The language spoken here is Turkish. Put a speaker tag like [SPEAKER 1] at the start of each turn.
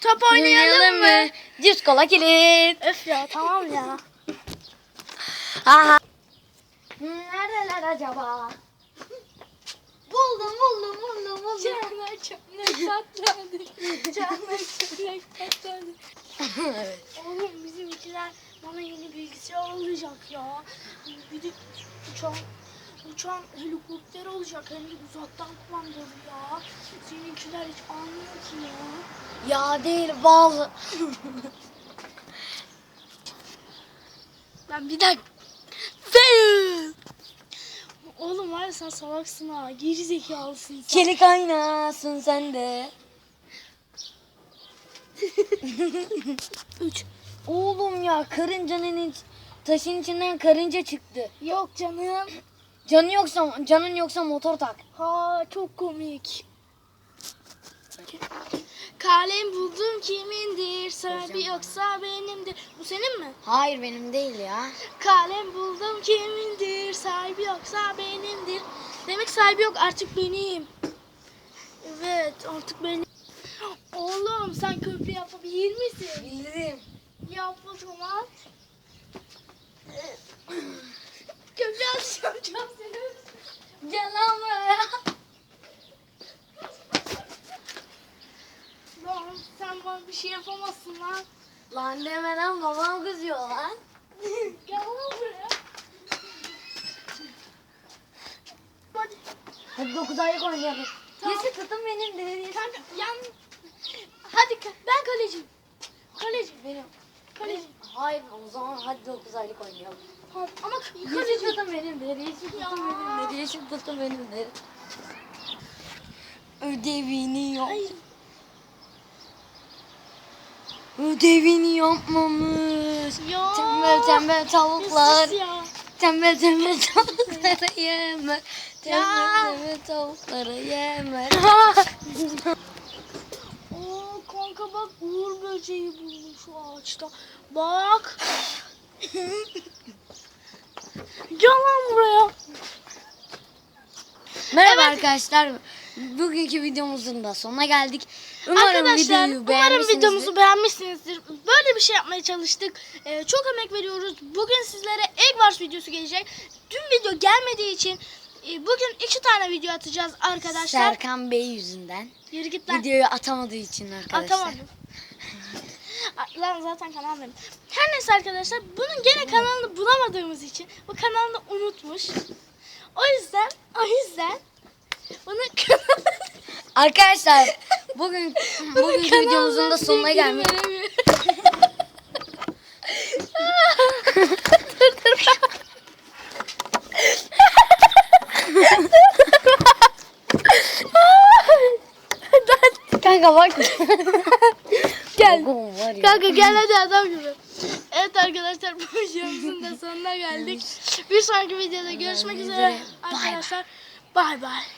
[SPEAKER 1] Top oynayalım mı?
[SPEAKER 2] Cips kola kilit.
[SPEAKER 1] Öf ya tamam ya.
[SPEAKER 2] Aha. Neredeler acaba?
[SPEAKER 1] Buldum buldum buldum buldum. Canlar çömlek patladı. Canlar çömlek patladı.
[SPEAKER 2] evet.
[SPEAKER 1] Oğlum bizimkiler bana yeni bilgisayar alacak ya. Bir de uçan, uçan helikopter olacak hem de uzaktan kumandalı ya. Seninkiler hiç anlıyor ki ya.
[SPEAKER 2] Ya değil bazı.
[SPEAKER 1] Ben bir dakika. Fail. Oğlum var ya sen salaksın ha. Geri zekalısın sen.
[SPEAKER 2] Çelik aynasın sen de.
[SPEAKER 1] Üç.
[SPEAKER 2] Oğlum ya karıncanın iç, taşın içinden karınca çıktı.
[SPEAKER 1] Yok canım.
[SPEAKER 2] Canı yoksa canın yoksa motor tak.
[SPEAKER 1] Ha çok komik. Kalem buldum kimindir? Sahibi yoksa benimdir. Bu senin mi?
[SPEAKER 2] Hayır benim değil ya.
[SPEAKER 1] Kalem buldum kimindir? Sahibi yoksa benimdir. Demek sahibi yok artık benim. Evet artık benim. Oğlum sen köprü yapabilir misin?
[SPEAKER 2] Bilirim.
[SPEAKER 1] Yap o zaman. köprü atacağım çok seni.
[SPEAKER 2] Gel lan buraya.
[SPEAKER 1] Lan sen bana bir şey yapamazsın lan.
[SPEAKER 2] Lan deme lan babam kızıyor lan.
[SPEAKER 1] Gel lan buraya. Hadi.
[SPEAKER 2] Hadi dokuz aylık oynayalım.
[SPEAKER 1] Tamam.
[SPEAKER 2] Yesi tutun benim de.
[SPEAKER 1] Kanka yan. Hadi ben kaleciyim. Kaleci benim. Kaleci.
[SPEAKER 2] Hayır o zaman hadi dokuz aylık oynayalım.
[SPEAKER 1] Tamam, Ama
[SPEAKER 2] Yesi
[SPEAKER 1] kaleci.
[SPEAKER 2] tutun benim de. Yesi tutun
[SPEAKER 1] Ya.
[SPEAKER 2] benim de. Yesi tutun benim de. Ödevini yap.
[SPEAKER 1] Hayır.
[SPEAKER 2] Ödevini yapmamış.
[SPEAKER 1] Ya.
[SPEAKER 2] Tembel tembel tavuklar.
[SPEAKER 1] Ya.
[SPEAKER 2] Tembel tembel tavuklara yeme. Tembel
[SPEAKER 1] Ya.
[SPEAKER 2] tembel tavuklara yeme.
[SPEAKER 1] Oo kanka bak uğur böceği buldum şu ağaçta. Bak. Gel lan buraya.
[SPEAKER 2] Merhaba
[SPEAKER 1] Evet.
[SPEAKER 2] arkadaşlar. Bugünkü videomuzun da sonuna geldik. Umarım
[SPEAKER 1] Arkadaşlar
[SPEAKER 2] videoyu
[SPEAKER 1] umarım videomuzu beğenmişsinizdir. Böyle bir şey yapmaya çalıştık. Ee, çok emek veriyoruz. Bugün sizlere Egg Wars videosu gelecek. Dün video gelmediği için e, bugün iki tane video atacağız arkadaşlar.
[SPEAKER 2] Serkan Bey yüzünden.
[SPEAKER 1] Yürü git lan.
[SPEAKER 2] Videoyu atamadığı için arkadaşlar.
[SPEAKER 1] Atamadım. Lan zaten kanal benim. Her neyse arkadaşlar bunun gene kanalını bulamadığımız için bu kanalını unutmuş. O yüzden o yüzden bunu
[SPEAKER 2] Arkadaşlar bugün bugünkü videomuzun da sonuna gelmiş. Kanka bak.
[SPEAKER 1] Gel. Kanka gel hadi adam gibi. Evet arkadaşlar bu videomuzun da sonuna geldik. Bir sonraki videoda görüşmek üzere. Arkadaşlar bay bay.